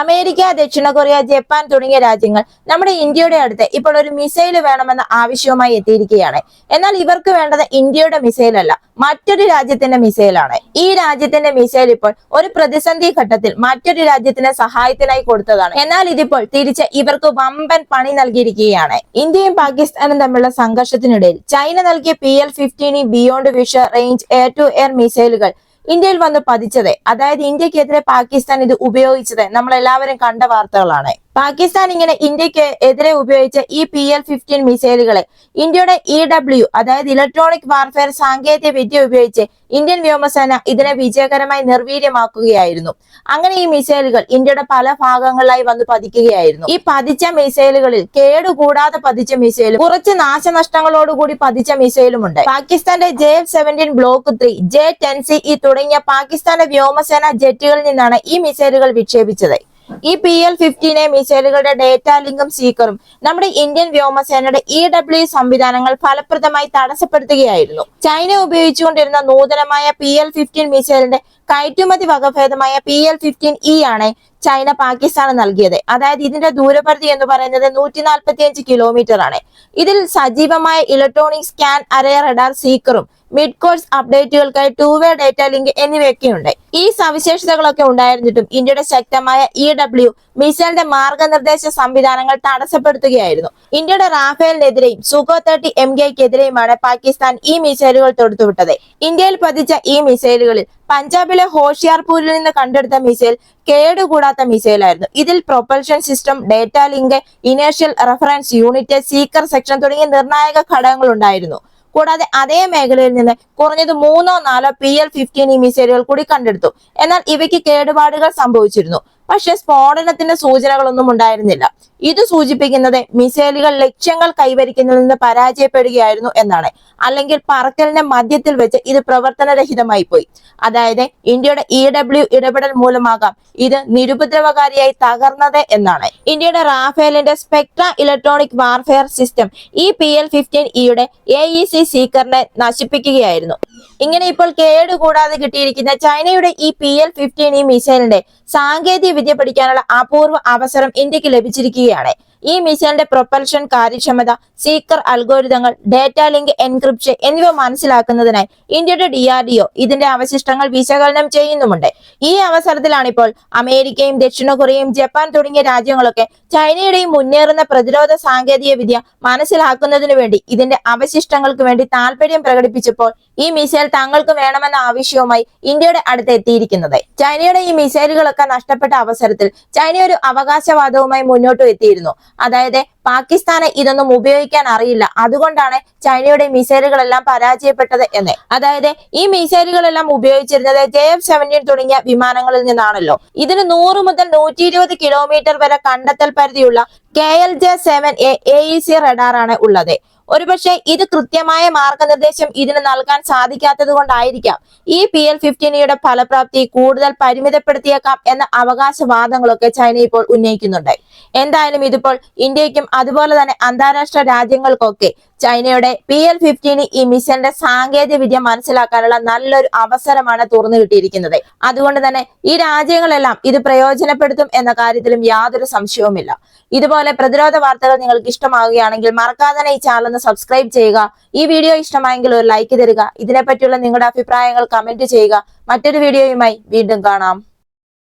America ദക്ഷിണ Korea Japan തുടങ്ങിയ രാജ്യങ്ങൾ നമ്മുടെ ഇന്ത്യയുടെ അടുത്ത് ഇപ്പോൾ ഒരു മിസൈൽ വേണമെന്ന ആവശ്യവുമായി എത്തിയിരിക്കുകയാണ്. എന്നാൽ ഇവർക്ക് വേണ്ടത് ഇന്ത്യയുടെ മിസൈൽ അല്ല മറ്റൊരു രാജ്യത്തിന്റെ മിസൈലാണ്. ഈ രാജ്യത്തിന്റെ മിസൈൽ ഇപ്പോൾ ഒരു പ്രതിസന്ധി ഘട്ടത്തിൽ മറ്റൊരു രാജ്യത്തിന് സഹായത്തിനായി കൊടുത്തതാണ്. എന്നാൽ ഇതിപ്പോൾ തിരിച്ച് ഇവർക്ക് വമ്പൻ പണി നൽകിയിരിക്കുകയാണ്. ഇന്ത്യയും പാകിസ്ഥാനും തമ്മിലുള്ള സംഘർഷത്തിനിടയിൽ ചൈന നൽകിയ P L fifteen E beyond visual range air to air മിസൈലുകൾ ഇന്ത്യയിൽ വന്ന് പതിച്ചത്. അതായത് ഇന്ത്യക്കെതിരെ പാകിസ്ഥാൻ ഇത് ഉപയോഗിച്ചത് നമ്മൾ എല്ലാവരും കണ്ട വാർത്തകളാണ്. പാകിസ്ഥാൻ ഇങ്ങനെ ഇന്ത്യയ്ക്ക് എതിരെ ഉപയോഗിച്ച ഈ പി എൽ ഫിഫ്റ്റീൻ മിസൈലുകളെ ഇന്ത്യയുടെ ഇ ഡബ്ല്യു അതായത് ഇലക്ട്രോണിക് വാർഫെയർ സാങ്കേതിക വിദ്യ ഉപയോഗിച്ച് ഇന്ത്യൻ വ്യോമസേന ഇതിനെ വിജയകരമായി നിർവീര്യമാക്കുകയായിരുന്നു. അങ്ങനെ ഈ മിസൈലുകൾ ഇന്ത്യയുടെ പല ഭാഗങ്ങളിലായി വന്ന് പതിക്കുകയായിരുന്നു. ഈ പതിച്ച മിസൈലുകളിൽ കേടുകൂടാതെ പതിച്ച മിസൈലും കുറച്ച് നാശനഷ്ടങ്ങളോടുകൂടി പതിച്ച മിസൈലുമുണ്ട്. പാകിസ്ഥാന്റെ J F seventeen block three J ten C E തുടങ്ങിയ പാകിസ്ഥാന്റെ വ്യോമസേന ജെറ്റുകളിൽ നിന്നാണ് ഈ മിസൈലുകൾ വിക്ഷേപിച്ചത്. ഈ പി എൽ ഫിഫ്റ്റീനെ മിസൈലുകളുടെ ഡേറ്റ ലിങ്കും സീക്കറും നമ്മുടെ ഇന്ത്യൻ വ്യോമസേനയുടെ ഇ ഡബ്ല്യു സംവിധാനങ്ങൾ ഫലപ്രദമായി തടസ്സപ്പെടുത്തുകയായിരുന്നു. ചൈന ഉപയോഗിച്ചുകൊണ്ടിരുന്ന നൂതനമായ പി എൽ ഫിഫ്റ്റീൻ മിസൈലിന്റെ കയറ്റുമതി വകഭേദമായ പി എൽ ഫിഫ്റ്റീൻ ഇ ആണ് ചൈന പാകിസ്ഥാന് നൽകിയത്. അതായത് ഇതിന്റെ ദൂരപരിധി എന്ന് പറയുന്നത് നൂറ്റി നാൽപ്പത്തി അഞ്ച് കിലോമീറ്റർ ആണ്. ഇതിൽ സജീവമായ ഇലക്ട്രോണിക് സ്കാൻ അറേ റഡാർ സീക്കറും മിഡ് കോഴ്സ് അപ്ഡേറ്റുകൾക്കായി ടൂ വേ ഡേറ്റ ലിങ്ക് എന്നിവയൊക്കെയുണ്ട്. ഈ സവിശേഷതകളൊക്കെ ഉണ്ടായിരുന്നിട്ടും ഇന്ത്യയുടെ ശക്തമായ ഇ ഡബ്ല്യു മിസൈലിന്റെ മാർഗനിർദ്ദേശ സംവിധാനങ്ങൾ തടസ്സപ്പെടുത്തുകയായിരുന്നു. ഇന്ത്യയുടെ റാഫേലിനെതിരെയും സുഖോ തേർട്ടി എം കെക്കെതിരെയുമാണ് പാകിസ്ഥാൻ ഈ മിസൈലുകൾ തൊടുത്തുവിട്ടത്. ഇന്ത്യയിൽ പതിച്ച ഈ മിസൈലുകളിൽ പഞ്ചാബിലെ ഹോഷിയാർപൂരിൽ നിന്ന് കണ്ടെടുത്ത മിസൈൽ കേടുകൂടാത്ത മിസൈലായിരുന്നു. ഇതിൽ propulsion system data link inertial reference unit seeker section തുടങ്ങിയ നിർണായക ഘടകങ്ങൾ ഉണ്ടായിരുന്നു. കൂടാതെ അതേ മേഖലയിൽ നിന്ന് കുറഞ്ഞത് മൂന്നോ നാലോ പി എൽ ഫിഫ്റ്റീൻ ഈ മിസൈലുകൾ കൂടി കണ്ടെടുത്തു. എന്നാൽ ഇവയ്ക്ക് കേടുപാടുകൾ സംഭവിച്ചിരുന്നു. പക്ഷെ സ്ഫോടനത്തിന്റെ സൂചനകളൊന്നും ഉണ്ടായിരുന്നില്ല. ഇത് സൂചിപ്പിക്കുന്നത് മിസൈലുകൾ ലക്ഷ്യങ്ങൾ കൈവരിക്കുന്നതിൽ നിന്ന് പരാജയപ്പെടുകയായിരുന്നു എന്നാണ്. അല്ലെങ്കിൽ പറക്കലിന്റെ മധ്യത്തിൽ വെച്ച് ഇത് പ്രവർത്തനരഹിതമായി പോയി അതായത് ഇന്ത്യയുടെ ഇ ഡബ്ല്യു ഇടപെടൽ മൂലമാകാം ഇത് നിരുപദ്രവകാരിയായി തകർന്നത് എന്നാണ്. ഇന്ത്യയുടെ റാഫേലിന്റെ സ്പെക്ട്ര ഇലക്ട്രോണിക് വാർഫെയർ സിസ്റ്റം ഈ പി എൽ ഫിഫ്റ്റീൻ ഇയുടെ എ ഇ സി സീക്കറിനെ നശിപ്പിക്കുകയായിരുന്നു. ഇങ്ങനെ ഇപ്പോൾ കേടുകൂടാതെ കിട്ടിയിരിക്കുന്ന ചൈനയുടെ ഈ പി എൽ ഫിഫ്റ്റീൻ ഈ മിസൈലിന്റെ സാങ്കേതിക വിദ്യ പഠിക്കാനുള്ള അപൂർവ അവസരം ഇന്ത്യയ്ക്ക് ലഭിച്ചിരിക്കുകയാണ്. ഈ മിസൈലിന്റെ പ്രൊപ്പൽഷൻ കാര്യക്ഷമത സീക്കർ അൽഗോരിതങ്ങൾ ഡേറ്റ ലിങ്ക് എൻക്രിപ്ഷൻ എന്നിവ മനസ്സിലാക്കുന്നതിനായി ഇന്ത്യയുടെ ഡി ആർ ഡി ഒ ഇതിന്റെ അവശിഷ്ടങ്ങൾ വിശകലനം ചെയ്യുന്നുമുണ്ട്. ഈ അവസരത്തിലാണ് ഇപ്പോൾ അമേരിക്കയും ദക്ഷിണ കൊറിയയും ജപ്പാൻ തുടങ്ങിയ രാജ്യങ്ങളൊക്കെ ചൈനയുടെയും മുന്നേറുന്ന പ്രതിരോധ സാങ്കേതിക വിദ്യ മനസ്സിലാക്കുന്നതിനു വേണ്ടി ഇതിന്റെ അവശിഷ്ടങ്ങൾക്ക് വേണ്ടി താല്പര്യം പ്രകടിപ്പിച്ചപ്പോൾ ഈ മിസൈൽ തങ്ങൾക്ക് വേണമെന്ന ആവശ്യവുമായി ഇന്ത്യയുടെ അടുത്ത് എത്തിയിരിക്കുന്നത് ചൈനയുടെ ഈ മിസൈലുകളൊക്കെ നഷ്ടപ്പെട്ട അവസരത്തിൽ ചൈന ഒരു അവകാശവാദവുമായി മുന്നോട്ട് എത്തിയിരുന്നു. അതായത് പാകിസ്ഥാന് ഇതൊന്നും ഉപയോഗിക്കാൻ അറിയില്ല. അതുകൊണ്ടാണ് ചൈനയുടെ മിസൈലുകളെല്ലാം പരാജയപ്പെട്ടത് എന്ന്. അതായത് ഈ മിസൈലുകളെല്ലാം ഉപയോഗിച്ചിരുന്നത് ജെ എഫ് സെവന്റീൻ തുടങ്ങിയ വിമാനങ്ങളിൽ നിന്നാണല്ലോ. ഇതിന് നൂറ് മുതൽ നൂറ്റി ഇരുപത് കിലോമീറ്റർ വരെ കണ്ടെത്തൽ പരിധിയുള്ള K L J seven A E C റഡാറാണ് ഉള്ളത്. ഒരുപക്ഷെ ഇത് കൃത്യമായ മാർഗനിർദ്ദേശം ഇതിന് നൽകാൻ സാധിക്കാത്തത് കൊണ്ടായിരിക്കാം. ഈ പി എൽ ഫിഫ്റ്റീനിയുടെ ഫലപ്രാപ്തി കൂടുതൽ പരിമിതപ്പെടുത്തിയേക്കാം എന്ന അവകാശവാദങ്ങളൊക്കെ ചൈന ഇപ്പോൾ ഉന്നയിക്കുന്നുണ്ട്. എന്തായാലും ഇതിപ്പോൾ ഇന്ത്യക്കും അതുപോലെ തന്നെ അന്താരാഷ്ട്ര രാജ്യങ്ങൾക്കൊക്കെ ചൈനയുടെ പി എൽ ഫിഫ്റ്റീന് ഈ മിഷന്റെ സാങ്കേതിക വിദ്യ മനസ്സിലാക്കാനുള്ള നല്ലൊരു അവസരമാണ് തുറന്നു കിട്ടിയിരിക്കുന്നത്. അതുകൊണ്ട് തന്നെ ഈ രാജ്യങ്ങളെല്ലാം ഇത് പ്രയോജനപ്പെടുത്തും എന്ന കാര്യത്തിലും യാതൊരു സംശയവുമില്ല. ഇതുപോലെ പ്രതിരോധ വാർത്തകൾ നിങ്ങൾക്ക് ഇഷ്ടമാവുകയാണെങ്കിൽ മറക്കാതെ ഈ ചാനൽ ഒന്ന് സബ്സ്ക്രൈബ് ചെയ്യുക. ഈ വീഡിയോ ഇഷ്ടമായെങ്കിൽ ഒരു ലൈക്ക് തരിക. ഇതിനെപ്പറ്റിയുള്ള നിങ്ങളുടെ അഭിപ്രായങ്ങൾ കമന്റ് ചെയ്യുക. മറ്റൊരു വീഡിയോയുമായി വീണ്ടും കാണാം.